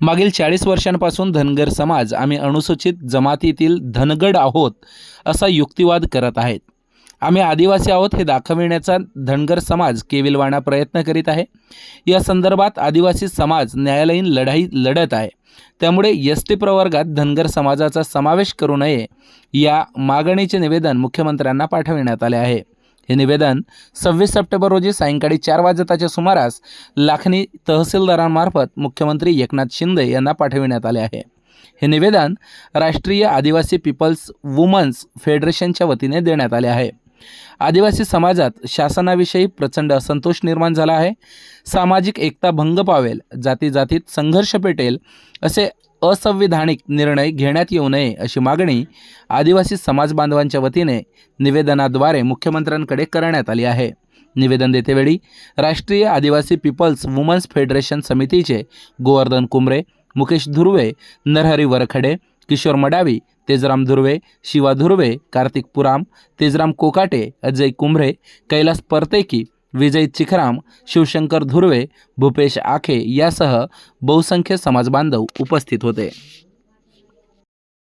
मागील चाळीस वर्षांपासून धनगर समाज आम्ही अनुसूचित जमातीतील धनगड आहोत असा युक्तिवाद करत आहेत. आम्ही आदिवासी आहोत हे दाखविण्याचा धनगर समाज केविलवाणा प्रयत्न करीत आहे. या संदर्भात आदिवासी समाज न्यायालयीन लढाई लढत आहे. त्यामुळे एस टी प्रवर्गात धनगर समाजाचा समावेश करू नये या मागणीचे निवेदन मुख्यमंत्र्यांना पाठविण्यात आले आहे. हे निवेदन सव्वीस सप्टेंबर रोजी सायंकाळी चार वाजताच्या सुमारास लाखनी तहसीलदारांमार्फत मुख्यमंत्री एकनाथ शिंदे यांना पाठविण्यात आले आहे. हे निवेदन राष्ट्रीय आदिवासी पीपल्स वुमन्स फेडरेशनच्या वतीने देण्यात आले आहे. आदिवासी समाजात शासनाविषयी प्रचंड असंतोष निर्माण झाला आहे. सामाजिक एकता भंग पावेल जाती जातीत संघर्ष पेटेल असे असंविधानिक निर्णय घेण्यात येऊ नये अशी मागणी आदिवासी समाज बांधवांच्या वतीने निवेदनाद्वारे मुख्यमंत्र्यांकडे करण्यात आली आहे. निवेदन देतेवेळी राष्ट्रीय आदिवासी पीपल्स वुमन्स फेडरेशन समितीचे गोवर्धन कुंबरे मुकेश धुर्वे नरहरी वरखडे किशोर मडावी तेजराम धुर्वे शिवा धुर्वे कार्तिक पुराम तेजराम कोकाटे अजय कुंभरे कैलास परतेकी विजय चिखराम शिवशंकर धुर्वे भूपेश आखे यासह बहुसंख्य समाजबांधव उपस्थित होते.